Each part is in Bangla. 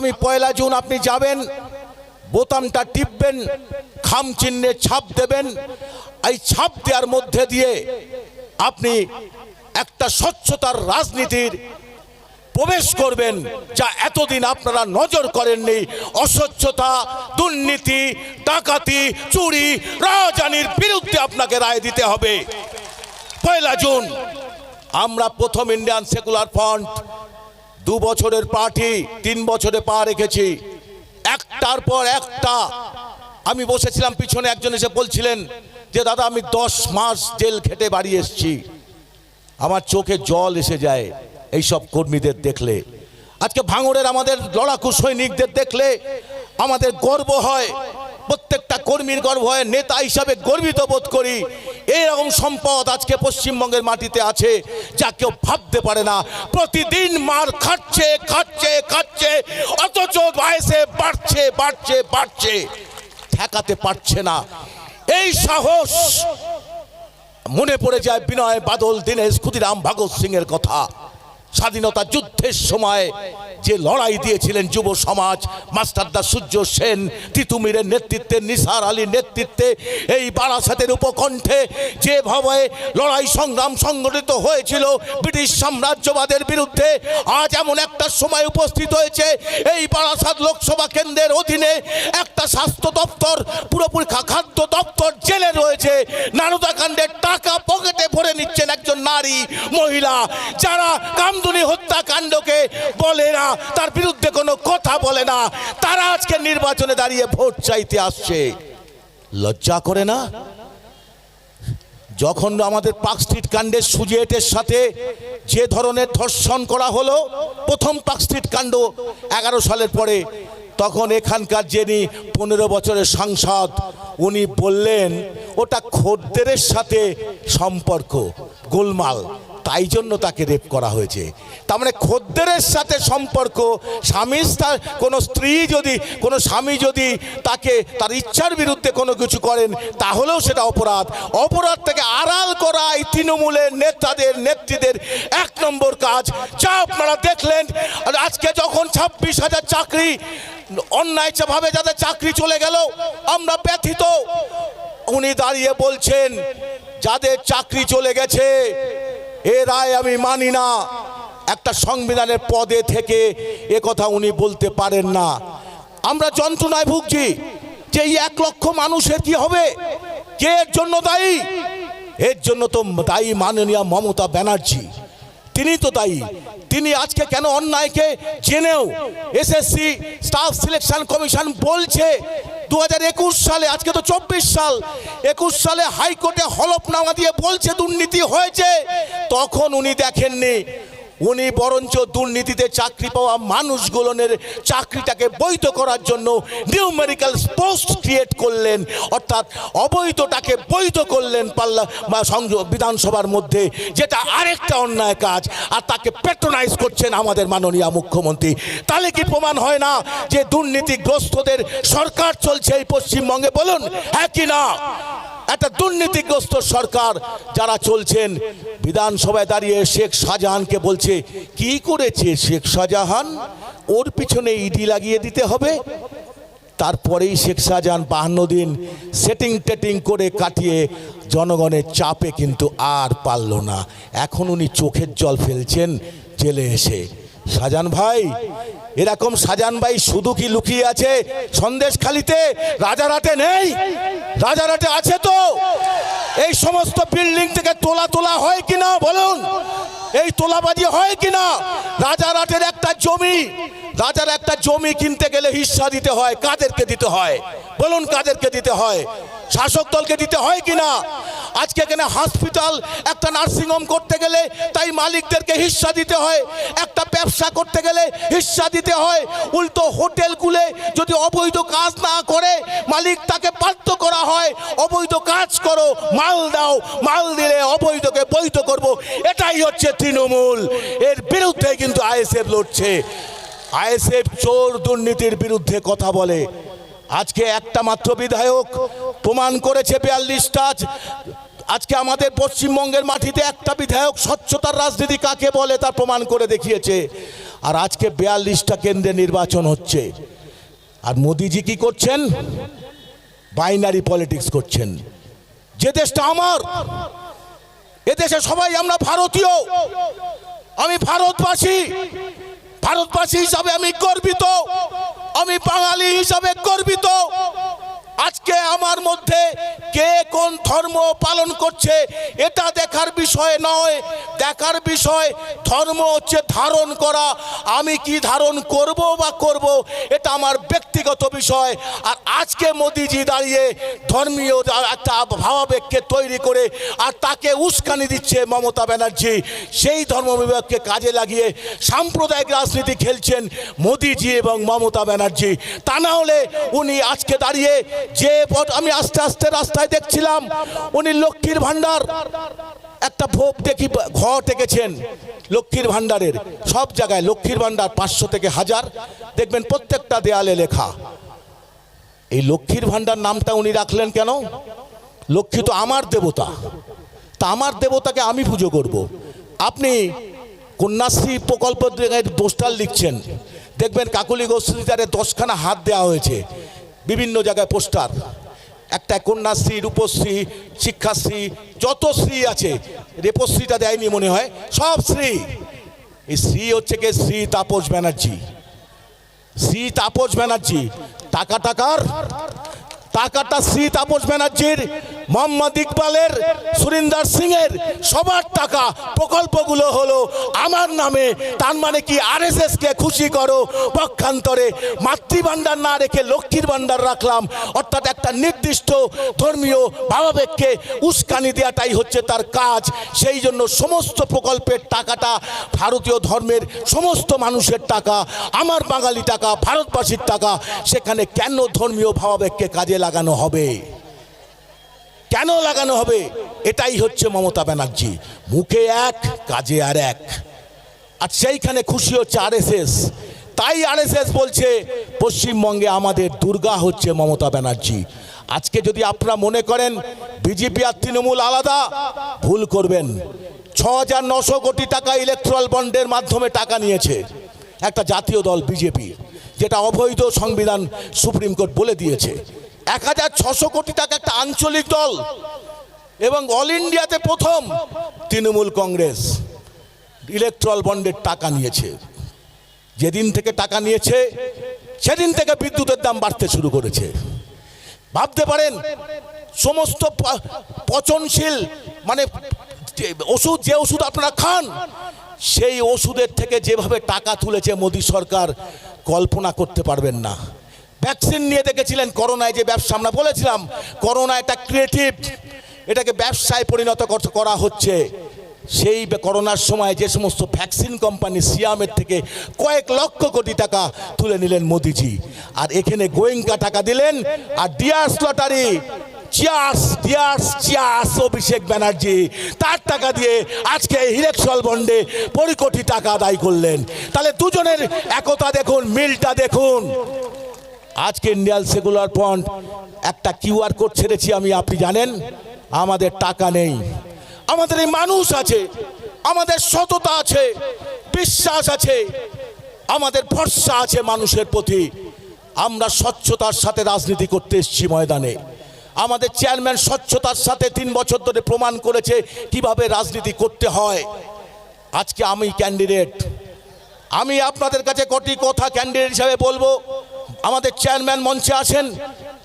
আগামী পয়লা জুন আপনি যাবেন, বোতামটা টিপবেন, খাম চিহ্নে ছাপ দেবেন। এই ছাপ দেওয়ার মধ্যে দিয়ে আপনি একটা স্বচ্ছতার রাজনীতির প্রবেশ করবেন, যা এতদিন আপনারা নজর করেননি। অস্বচ্ছতা, দুর্নীতি, ডাকাতি, চুরি রাজানির বিরুদ্ধে আপনাকে রায় দিতে হবে। পয়লা জুন, আমরা প্রথম ইন্ডিয়ান সেকুলার ফ্রন্ট। দু বছরের পার্টি তিন বছরে পা রেখেছি। একটার পর একটা আমি বসেছিলাম, পিছনে একজন এসে বলছিলেন যে, দাদা, আমি দশ মাস জেল খেটে বাড়ি এসেছি। আমার চোখে জল এসে যায় এই সব কর্মীদের দেখলে। আজকে ভাঙড়ের আমাদের লড়াকু সৈনিকদের দেখলে আমাদের গর্ব হয়। প্রত্যেকটা কর্মীর গর্ব হয় নেতা হিসাবে গর্বিত বোধ করি। এইরকম সম্পদ আজকে পশ্চিমবঙ্গের মাটিতে আছে, যা কেউ ভাবতে পারে না। প্রতিদিন মার খাচ্ছে খাচ্ছে খাচ্ছে, অথচ বয়সে বাড়ছে বাড়ছে বাড়ছে, ঠেকাতে পারছে না। এই সাহস, মনে পড়ে যায় বিনয় বাদল, দীনেশ, ক্ষুদিরাম ভগৎ সিং এর কথা। স্বাধীনতা যুদ্ধের সময় যে লড়াই দিয়েছিলেন যুব সমাজ মাস্টারদা সূর্য সেন, তিতুমিরের নেতৃত্বে, নিসার আলীর নেতৃত্বে, এই বারাসাতের উপকণ্ঠে যেভাবে লড়াই সংগ্রাম সংগঠিত হয়েছিল ব্রিটিশ সাম্রাজ্যবাদের বিরুদ্ধে, আজ এমন একটা সময় উপস্থিত হয়েছে, এই বারাসাত লোকসভা কেন্দ্রের অধীনে একটা স্বাস্থ্য দপ্তর পুরোপুরি দপ্তর জেলে রয়েছে। নারদা কাণ্ডের টাকা পকেটে ভরে নিচ্ছেন একজন নারী, মহিলা, যারা কামদুনি হত্যাকাণ্ডকে বলে না, তার বিরুদ্ধে কোনো কথা বলে না। তারা আজকে নির্বাচনে দাঁড়িয়ে ভোট চাইতে আসছে। লজ্জা করে না? যখন আমাদের পার্ক স্ট্রিট কাণ্ডের সুজিয়েটের সাথে যে ধরনের ধর্ষণ করা হলো, প্রথম পার্ক স্ট্রিট কাণ্ড এগারো সালের পরে তখন এখানকার যিনি পনেরো বছরের সাংসদ, উনি বললেন, ওটা খদ্দেরের সাথে সম্পর্ক, গোলমাল। তাই জন্য তাকে রেপ করা হয়েছে। তার মানে খদ্দেরের সাথে সম্পর্ক স্বামী তার কোনো স্ত্রী যদি, কোনো স্বামী যদি তাকে, তার ইচ্ছার বিরুদ্ধে কোনো কিছু করেন, তাহলেও সেটা অপরাধ। অপরাধ থেকে আড়াল করা এই তৃণমূলের নেতাদের, নেত্রীদের এক নম্বর কাজ। যা আপনারা দেখলেন, আজকে যখন ছাব্বিশ হাজার চাকরি অন্যায়ভাবে যাদের চাকরি চলে গেল, আমরা ব্যথিত। উনি দাঁড়িয়ে বলছেন, যাদের চাকরি চলে গেছে, এ রায় আমি মানি না। একটা সংবিধানের পদে থেকে এ কথা উনি বলতে পারেন না। আমরা যন্ত্রণায় ভুগছি যে এই এক লক্ষ মানুষের কি হবে? কে এর জন্য দায়ী? এর জন্য তো দায়ী মাননীয় মমতা ব্যানার্জি। তিনি তো তাই তিনি আজকে কেন অন্যায়কে জেনেও এসএসসি স্টাফ সিলেকশন কমিশন বলছে দু হাজার একুশ সালে, আজকে তো চব্বিশ সাল, একুশ সালে হাইকোর্টে হলফনামা দিয়ে বলছে দুর্নীতি হয়েছে, তখন উনি দেখেননি উনি বরঞ্চ দুর্নীতিতে চাকরি পাওয়া মানুষগুলোনের চাকরিটাকে বৈধ করার জন্য নিউমেরিক্যাল পোস্ট ক্রিয়েট করলেন, অর্থাৎ অবৈধটাকে বৈধ করলেন পাল্লা বা বিধানসভার মধ্যে, যেটা আরেকটা অন্যায় কাজ, আর তাকে পেট্রোনাইজ করছেন আমাদের মাননীয় মুখ্যমন্ত্রী। তাহলে কি প্রমাণ হয় না যে দুর্নীতিগ্রস্তদের সরকার চলছে এই পশ্চিমবঙ্গে? বলুন হ্যাঁ কি না? একটা দুর্নীতিগ্রস্ত সরকার যারা চলছেন। বিধানসভায় দাঁড়িয়ে শেখ শাহজাহানকে বলছে, কি করেছে শেখ শাহজাহান? ওর পিছনে ইডি লাগিয়ে দিতে হবে। তারপরেই শেখ শাহজাহান বাহান্ন দিন সেটিং টেটিং করে কাটিয়ে জনগণের চাপে কিন্তু আর পারল না। এখন উনি চোখের জল ফেলছেন, জেলে এসে। শাহজাহান ভাই এরকম সাজান ভাই শুধু কি লুকিয়ে আছে? সন্দেশখালিতে রাজারাটে নেই। রাজারাটে আছে তো। এই সমস্ত বিল্ডিং থেকে তোলা তোলা হয় কিনা বলুন? এই তোলাবাজি হয় কিনা? রাজারহাটের একটা জমি। রাজার একটা জমি কিনতে গেলে হিস্সা দিতে হয়, কাদেরকে দিতে হয়? বলুন কাদেরকে দিতে হয়? শাসক দলকে দিতে হয় কিনা? আজকে এখানে হসপিটাল একটা নার্সিংহোম করতে গেলে তাই মালিকদেরকে হিস্সা দিতে হয়। একটা ব্যবসা করতে গেলে হিস্সা দিতে হয়। উল্টো হোটেলগুলো যদি অবৈধ কাজ না করে, মালিক তাকে বাধ্য করা হয়, অবৈধ কাজ করো, মাল দাও, মাল দিলে অবৈধকে বৈধ করব। এটাই হচ্ছে তৃণমূল। এর বিরুদ্ধে কিন্তু আইএসএফ লড়ছে। আইএসএফ চোর দুর্নীতির বিরুদ্ধে কথা বলে। আজকে একটা মাত্র বিধায়ক প্রমাণ করেছে বিয়াল্লিশটা আজকে আমাদের পশ্চিমবঙ্গের মাটিতে একটা বিধায়ক স্বচ্ছতার রাজনীতি কাকে বলে তা প্রমাণ করে দেখিয়েছে। আর আজকে বিয়াল্লিশটা কেন্দ্রে নির্বাচন হচ্ছে। আর মোদিজি কি করছেন? বাইনারি পলিটিক্স করছেন। যে দেশটা আমার এদেশে সবাই আমরা ভারতীয়। আমি ভারতবাসী। ভারতবাসী হিসাবে আমি গর্বিত। আমি বাঙালি হিসাবে গর্বিত। আজকে আমার মধ্যে কে কোন ধর্ম পালন করছে, এটা দেখার বিষয় নয়। দেখার বিষয় ধর্ম হচ্ছে ধারণ করা। আমি কি ধারণ করব বা করব, এটা আমার ব্যক্তিগত বিষয়। আর আজকে মোদিজি দাঁড়িয়ে ধর্মীয় একটা ভাবাবেগকে তৈরি করে আর তাকে উস্কানি দিচ্ছে মমতা ব্যানার্জি। সেই ধর্মবিভাগকে কাজে লাগিয়ে সাম্প্রদায়িক রাজনীতি খেলছেন মোদিজি এবং মমতা ব্যানার্জি। তা না হলে উনি আজকে দাঁড়িয়ে যে আমি আস্তে আস্তে রাস্তায় দেখছিলাম, উনি লক্ষ্মীর ভাণ্ডার। একটা ভোগ দেখি, ঘর টেকেছেন লক্ষ্মীর ভাণ্ডারের। সব জায়গায় লক্ষ্মীর ভাণ্ডার পাঁচশো থেকে হাজার। দেখবেন প্রত্যেকটা দেয়ালে লেখা। এই লক্ষ্মীর ভাণ্ডার নামটা উনি রাখলেন কেন? লক্ষ্মী তো আমার দেবতা। তা আমার দেবতাকে আমি পুজো করব। আপনি কন্যাশ্রী প্রকল্প পোস্টার লিখছেন। দেখবেন কাকুলি গোস্বীদারে দশখানা হাত দেওয়া হয়েছে। বিভিন্ন জায়গায় পোস্টার। একটা কন্যাশ্রী, রূপশ্রী, শিক্ষাশ্রী, যত শ্রী আছে, রেপশ্রীটা দেয়নি মনে হয়, সব শ্রী। এই শ্রী হচ্ছে কে? শ্রী তাপস ব্যানার্জি। শ্রী তাপস ব্যানার্জি, টাকা টাকার। টাকাটা শ্রী তাপস ব্যানার্জির মোহাম্মদ ইকবালের, সুরিন্দার সিং এর সবার টাকা প্রকল্পগুলো হলো আমার নামে, তার মানে কি আরএসএস কে খুশি করো, পক্ষান্তরে মাতৃভাণ্ডার না রেখে লক্ষ্মীর ভাণ্ডার রাখলাম, অর্থাৎ একটা নির্দিষ্ট ধর্মীয় ভাবাবেগকে উস্কানি দেওয়াটাই হচ্ছে তার কাজ। সেই জন্য সমস্ত প্রকল্পের টাকাটা ভারতীয় ধর্মের সমস্ত মানুষের টাকা, আমার বাঙালি টাকা, ভারতবাসীর টাকা, সেখানে কেন ধর্মীয় ভাবাবেগকে কাজে লাগানো হবে? কেন লাগানো হবে? এটাই হচ্ছে মমতা ব্যানার্জি। মুখে এক, কাজে আর এক। আর সেইখানে খুশি হচ্ছে আরএসএস। তাই আরএসএস বলছে, পশ্চিমবঙ্গে আমাদের দুর্গা হচ্ছে মমতা ব্যানার্জি। আজকে যদি আপনারা মনে করেন, বিজেপি আর তৃণমূল আলাদা, ভুল করবেন। ছ হাজার নশো কোটি টাকা ইলেকট্রাল বন্ডের মাধ্যমে টাকা নিয়েছে একটা জাতীয় দল বিজেপি, যেটা অবৈধ সংবিধান সুপ্রিম কোর্ট বলে দিয়েছে। এক হাজার ছশো কোটি টাকা একটা আঞ্চলিক দল এবং অল ইন্ডিয়াতে প্রথম তৃণমূল কংগ্রেস ইলেকট্রাল বন্ডের টাকা নিয়েছে। যেদিন থেকে টাকা নিয়েছে, সেদিন থেকে বিদ্যুতের দাম বাড়তে শুরু করেছে। ভাবতে পারেন, সমস্ত পচনশীল মানে ওষুধ, যে ওষুধ আপনারা খান, সেই ওষুধের থেকে যেভাবে টাকা তুলেছে মোদী সরকার, কল্পনা করতে পারবেন না। ভ্যাকসিন নিয়ে দেখেছিলেন করোনায় যে ব্যবসা, আমরা বলেছিলাম করোনা একটা ক্রিয়েটিভ এটাকে ব্যবসায় পরিণত কর- হচ্ছে। সেই করোনার সময় যে সমস্ত ভ্যাকসিন কোম্পানি সিয়ামের থেকে কয়েক লক্ষ কোটি টাকা তুলে নিলেন মোদিজি। আর এখানে গোয়েঙ্কা টাকা দিলেন, আর dears lottery, cheers, dears, cheers, Abhishek Banerjee, তার টাকা দিয়ে আজকে ইলেকশন বন্ডে কোটি কোটি টাকা আদায় করলেন। তাহলে দুজনের একতা দেখুন, মিলটা দেখুন। আজকে ইন্ডিয়ান সেকুলার ফ্রন্ট একটা কিউআর কোড ছেড়েছি, আমি, আপনি জানেন? আমাদের টাকা নেই। আমাদের এই মানুষ আছে, আমাদের সততা আছে, বিশ্বাস আছে, আমাদের ভরসা আছে মানুষের প্রতি। আমরা স্বচ্ছতার সাথে রাজনীতি করতে এসেছি ময়দানে। আমাদের চেয়ারম্যান স্বচ্ছতার সাথে তিন বছর ধরে প্রমাণ করেছে কীভাবে রাজনীতি করতে হয়। আজকে আমি ক্যান্ডিডেট আমি আপনাদের কাছে কটি কথা ক্যান্ডিডেট হিসাবে বলব? আমাদের চেয়ারম্যান মঞ্চে আছেন,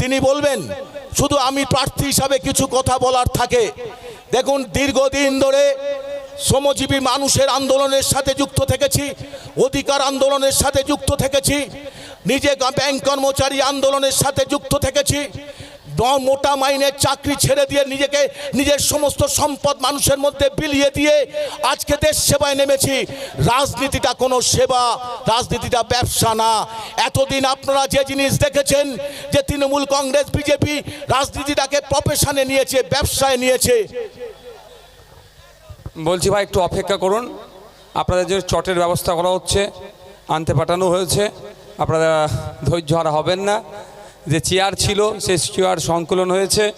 তিনি বলবেন, শুধু আমি প্রার্থী হিসাবে কিছু কথা বলার থাকে। দেখুন, দীর্ঘদিন ধরে শ্রমজীবী মানুষের আন্দোলনের সাথে যুক্ত থেকেছি, অধিকার আন্দোলনের সাথে যুক্ত থেকেছি, নিজে ব্যাংক কর্মচারী আন্দোলনের সাথে যুক্ত থেকেছি মোটা মাইনের চাকরি ছেড়ে দিয়ে নিজেকে, নিজের সমস্ত সম্পদ মানুষের মধ্যে বিলিয়ে দিয়ে আজকে দেশ সেবায় নেমেছি। রাজনীতিটা কোনো সেবা, রাজনীতিটা ব্যবসা না। এতদিন আপনারা যে জিনিস দেখেছেন, যে তৃণমূল কংগ্রেস, বিজেপি রাজনীতিটাকে প্রফেশনে নিয়েছে, ব্যবসায় নিয়েছে। বলছি ভাই, একটু অপেক্ষা করুন। আপনাদের যে চটের ব্যবস্থা করা হচ্ছে, আনতে পাঠানো হয়েছে, আপনারা ধৈর্য হারা হবেন না। যে চেয়ার ছিল, সে চেয়ার সংকলন হয়েছে।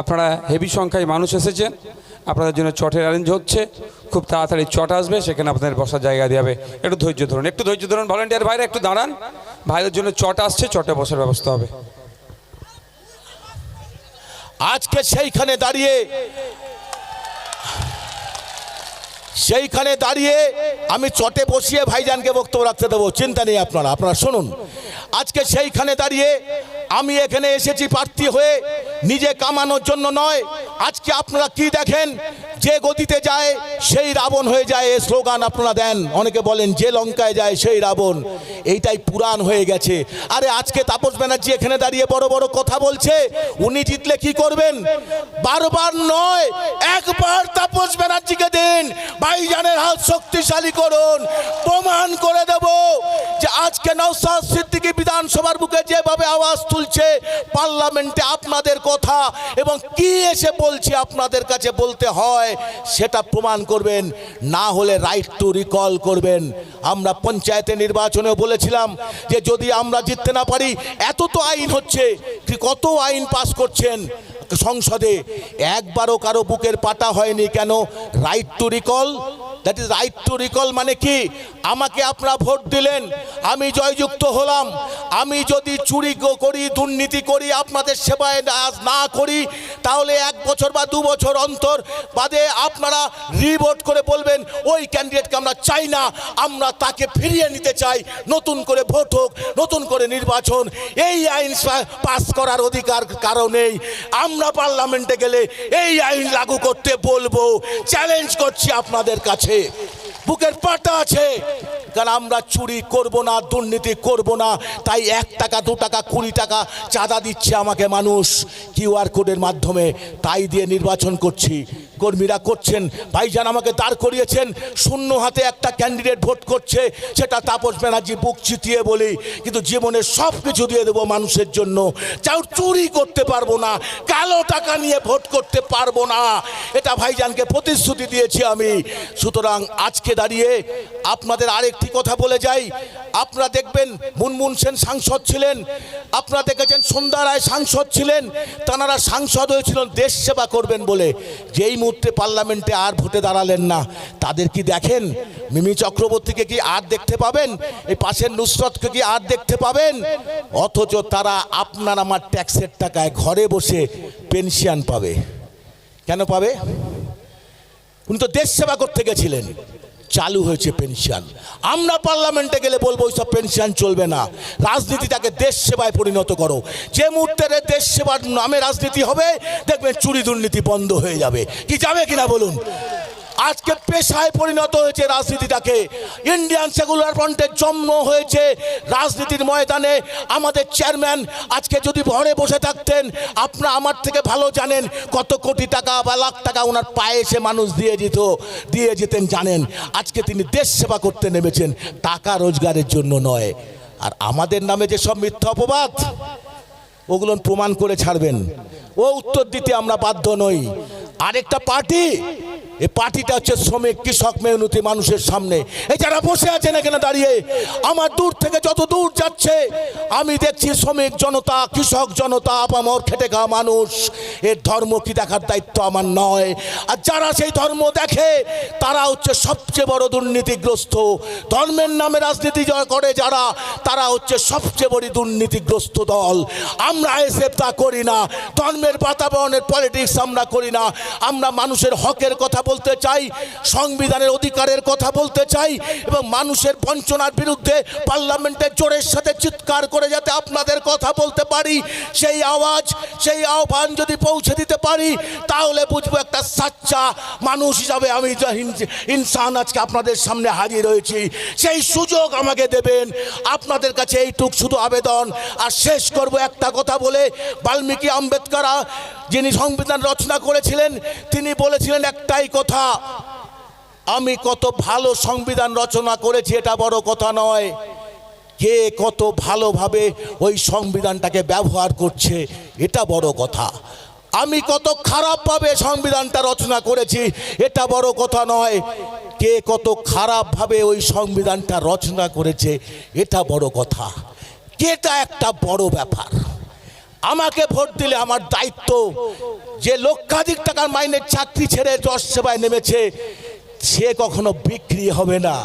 আপনারা হেভি সংখ্যায় মানুষ এসেছেন। আপনাদের জন্য চটের অ্যারেঞ্জ হচ্ছে। খুব তাড়াতাড়ি চট আসবে, সেখানে আপনাদের বসার জায়গা দেওয়া হবে। একটু ধৈর্য ধরুন, একটু ধৈর্য ধরুন ভলেন্টিয়ার ভাইরা একটু দাঁড়ান। ভাইদের জন্য চট আসছে, চটে বসার ব্যবস্থা হবে। আজকে সেইখানে দাঁড়িয়ে সেইখানে দাঁড়িয়ে আমি চটে বসিয়ে ভাইজানকে বক্তব্য রাখতে দেবো। চিন্তা নেই আপনারা আপনারা শুনুন। আজকে সেইখানে দাঁড়িয়ে আমি এখানে এসেছি প্রার্থী হয়ে, নিজে কামানোর জন্য নয়। আজকে আপনারা কি দেখেন? যে গতিতে যায়, সেই রাবণ হয়ে যায়, এ স্লোগান আপনারা দেন। অনেকে বলেন, যে লঙ্কায় যায়, সেই রাবণ। এইটাই পুরাণ হয়ে গেছে। আরে আজকে তাপস ব্যানার্জি এখানে দাঁড়িয়ে বড় বড় কথা বলছে। উনি জিতলে কি করবেন? বারবার নয়, একবার তাপস ব্যানার্জিকে দিন। ভাইজানের হাত শক্তিশালী করুন। প্রমাণ করে দেব যে আজকে নওসাদ সিদ্দিকী বিধানসভার বুকে যেভাবে আওয়াজ তুলছে, পার্লামেন্টে আপনাদের কথা এবং কি এসে বলছে আপনাদের কাছে বলতে হয়, সেটা প্রমাণ করবেন। না হলে রাইট টু রিকল করবেন। আমরা পঞ্চায়েতে নির্বাচনেও বলেছিলাম যে যদি আমরা জিততে না পারি, এত তো আইন হচ্ছে। কত আইন পাস করছেন? সংসদে একবারও কারও বুকের পাটা হয়নি কেন? Right to recall that is right to recall মানে কি? আমাকে আপনারা ভোট দিলেন, আমি জয়যুক্ত হলাম, আমি যদি চুরি করি, দুর্নীতি করি, আপনাদের সেবায় না করি, তাহলে এক বছর বা দু বছর অন্তর বাদে আপনারা রিভোট করে বলবেন, ওই ক্যান্ডিডেটকে আমরা চাই না, আমরা তাকে ফিরিয়ে নিতে চাই, নতুন করে ভোট হোক, নতুন করে নির্বাচন, এই আইন পাস করার অধিকার কারণেই আমরা পার্লামেন্টে গেলে এই আইন লাগু করতে বলব চ্যালেঞ্জ করছি আপনাদের কাছে। বুকের পাটা আছে। কারণ আমরা চুরি করব না, দুর্নীতি করব না, তাই এক টাকা, দু টাকা, কুড়ি টাকা চাঁদা দিচ্ছে আমাকে মানুষ। কিউআর কোডের মাধ্যমে তাই দিয়ে নির্বাচন করছি। কর্মীরা করছেন, ভাইজান আমাকে দাঁড় করিয়েছেন, শূন্য হাতে একটা ক্যান্ডিডেট ভোট করছে, সেটা তাপস ব্যানার্জি বুক চিতিয়ে বলি, কিন্তু জীবনে সব কিছু দিয়ে দেবো মানুষের জন্য। চাও চুরি করতে পারব না, কালো টাকা নিয়ে ভোট করতে পারব না। এটা ভাইজানকে প্রতিশ্রুতি দিয়েছি আমি। সুতরাং আজকে দাঁড়িয়ে আপনাদের আরেকটি কথা বলে যাই। আপনারা দেখবেন মুনমুন সেন সাংসদ ছিলেন। আপনারা দেখেছেন সন্ধ্যা রায় সাংসদ ছিলেন। তানারা সাংসদ হয়েছিলেন, দেশ সেবা করবেন বলে। যেই মুহূর্তে পার্লামেন্টে আর ভোটে দাঁড়ালেন না, তাদের কি দেখেন? মিমি চক্রবর্তীকে কি আর দেখতে পাবেন? এই পাশের নুসরতকে কি আর দেখতে পাবেন? অথচ তারা আপনার আমার ট্যাক্সের টাকায় ঘরে বসে পেনশন পাবে। কেন পাবে? উনি তো দেশ সেবা করতে গেছিলেন। চালু হয়েছে পেনশন। আমরা পার্লামেন্টে গেলে বলব, ওইসব পেনশন চলবে না। রাজনীতিটাকে দেশ সেবায় পরিণত করো। যে মুহূর্তে দেশ সেবার নামে রাজনীতি হবে, দেখবেন চুরি দুর্নীতি বন্ধ হয়ে যাবে। কি যাবে কিনা বলুন? আজকে পেশায় পরিণত হয়েছে রাজনীতিটাকে। ইন্ডিয়ান সেকুলার ফ্রন্টের জন্ম হয়েছে রাজনীতির ময়দানে। আমাদের চেয়ারম্যান আজকে যদি ঘরে বসে থাকতেন আপনারা আমার থেকে ভালো জানেন কত কোটি টাকা বা লাখ টাকা ওনার পায়ে এসে মানুষ দিয়ে যেত দিয়ে যেতেন জানেন। আজকে তিনি দেশ সেবা করতে নেমেছেন, টাকা রোজগারের জন্য নয়। আর আমাদের নামে যে সব মিথ্যা অপবাদ, ওগুলো প্রমাণ করে ছাড়বেন। ও উত্তর দিতে আমরা বাধ্য নই। আরেকটা পার্টি এই পার্টিটা হচ্ছে শ্রমিক, কৃষক মেহনতি মানুষের সামনে। এই যারা বসে আছেন এখানে দাঁড়িয়ে, আমার দূর থেকে যত দূর যাচ্ছে, আমি দেখছি শ্রমিক জনতা, কৃষক জনতা আপামর খেটে খাওয়া মানুষ। এর ধর্ম কি দেখার দায়িত্ব আমার নয়। আর যারা সেই ধর্ম দেখে, তারা হচ্ছে সবচেয়ে বড় দুর্নীতিগ্রস্ত। ধর্মের নামে রাজনীতি করে যারা, তারা হচ্ছে সবচেয়ে বড় দুর্নীতিগ্রস্ত দল। আমরা এসএফ তা করি না, ধর্মের বাতাবরণের পলিটিক্স আমরা করি না। আমরা মানুষের হকের কথা বলতে চাই, সংবিধানের অধিকারের কথা বলতে চাই এবং মানুষের বঞ্চনার বিরুদ্ধে পার্লামেন্টে জোরের সাথে চিৎকার করে যাতে আপনাদের কথা বলতে পারি, সেই আওয়াজ, সেই আহ্বান যদি পৌঁছে দিতে পারি, তাহলে বুঝব একটা সাচ্চা মানুষ হিসাবে আমি ইনসান আজকে আপনাদের সামনে হাজির হয়েছি। সেই সুযোগ আমাকে দেবেন। আপনাদের কাছে এইটুক শুধু আবেদন। আর শেষ করব একটা কথা বলে, বাল্মীকি আম্বেদকর, যিনি সংবিধান রচনা করেছিলেন, তিনি বলেছিলেন, একটাই কথা। আমি কত ভালো সংবিধান রচনা করেছি, এটা বড় কথা নয়। কে কত ভালোভাবে ওই সংবিধানটাকে ব্যবহার করছে, এটা বড় কথা। আমি কত খারাপভাবে সংবিধানটা রচনা করেছি, এটা বড় কথা নয়। কে কত খারাপভাবে ওই সংবিধানটা রচনা করেছে, এটা বড় কথা। কেটা একটা বড় ব্যাপার। আমাকে ভোট দিলে আমার দায়িত্ব। যে লক্ষাধিক টাকার মাইনের চাকরি ছেড়ে দশ সেবায় নেমেছে, সে কখনো বিক্রি হবে না।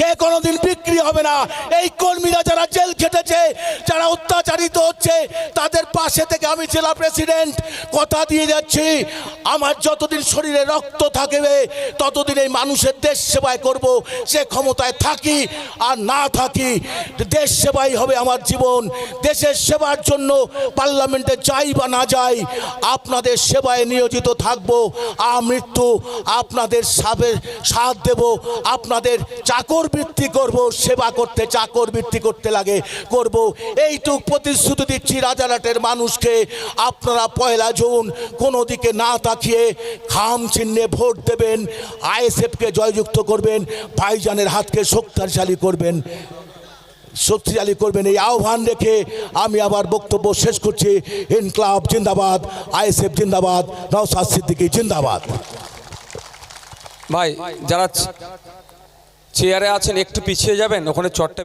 কে কোনোদিন বিক্রি হবে না? এই কর্মীরা যারা জেল খেটেছে, যারা অত্যাচারিত হচ্ছে, তাদের পাশে থেকে আমি জেলা প্রেসিডেন্ট কথা দিয়ে যাচ্ছি। আমার যতদিন শরীরে রক্ত থাকবে, ততদিন এই মানুষের দেশ সেবায় করব। সে ক্ষমতায় থাকি আর না থাকি, দেশ সেবাই হবে আমার জীবন। দেশের সেবার জন্য পার্লামেন্টে যাই বা না যাই, আপনাদের সেবায় নিয়োজিত থাকব। আমৃত্যু আপনাদের সাবে সাথ দেব। আপনাদের চাকর বৃত্তি করব, সেবা করতে, চাকর বৃত্তি করতে লাগে, করব। এইটুক প্রতিশ্রুতি দিচ্ছি রাজারহাটের মানুষকে। আপনারা পয়লা জুন কোনো দিকে না তাকিয়ে খাম চিহ্নে ভোট দেবেন, আইএসএফকে জয়যুক্ত করবেন, ভাইজানের হাতকে শক্তিশালী করবেন শক্তিশালী করবেন। এই আহ্বান রেখে আমি আবার বক্তব্য শেষ করছি। ইনকলাব জিন্দাবাদ, আইএসএফ জিন্দাবাদ নওসাদ সিদ্দিকী জিন্দাবাদ। ভাই, যারা চেয়ারে আছেন একটু পিছিয়ে যাবেন? ওখানে চটটা